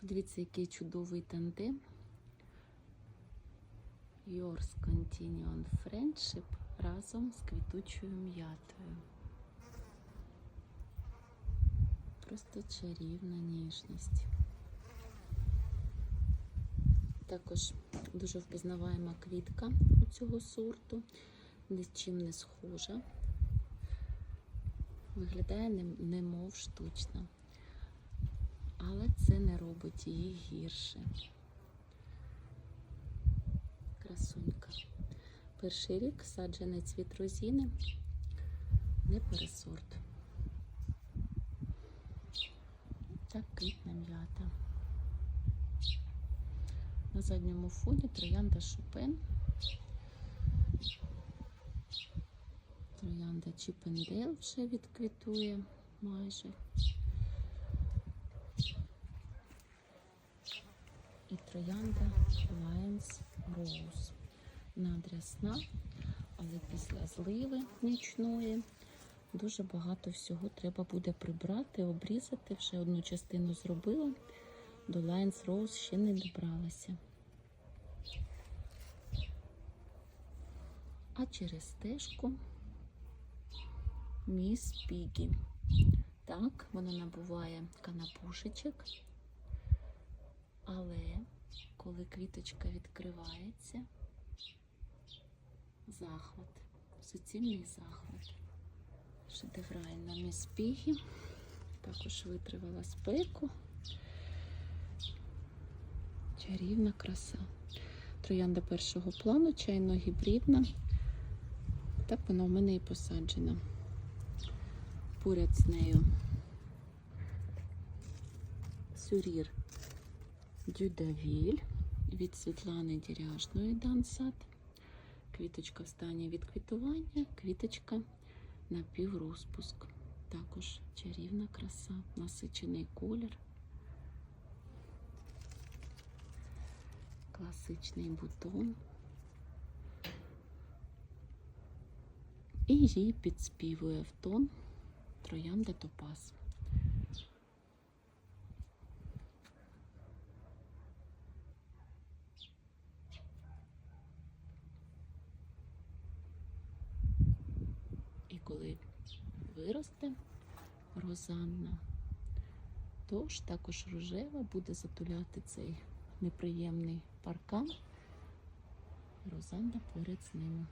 Подивіться, який чудовий тандем. Yours Continuing Friendship разом з квітучою м'ятою. Просто чарівна ніжність. Також дуже впізнаваема квітка у цього сорту, нічим не схожа. Виглядає немов штучна. Але це не робить її гірше. Красунька. Перший рік саджанець від розіни, не пересорт. Так квітне м'ята. На задньому фоні троянда Шопен. Троянда Чіпендейл вже відквітує майже. І троянда Lions Rose. Надрясна, але після зливи нічної дуже багато всього треба буде прибрати, обрізати. Вже одну частину зробила. До Lions Rose ще не добралася. А через стежку Міс Пігі. Так, вона набуває канапушечок. Але коли квіточка відкривається, захват, суцільний захват. Шедевральна міс Пігі. Також витривала спеку. Чарівна краса. Троянда першого плану, чайно гібридна. Так вона в мене і посаджена. Поряд з нею сюрір Дюдавіль від Світлани Діряжної Дансад. Квіточка в стані відквітування, квіточка на піврозпуск. Також чарівна краса, насичений колір. Класичний бутон. І її підспівує в тон троянда топаз. Коли виросте розанна, то ж також рожева буде затуляти цей неприємний паркан. Розанна поряд з ними.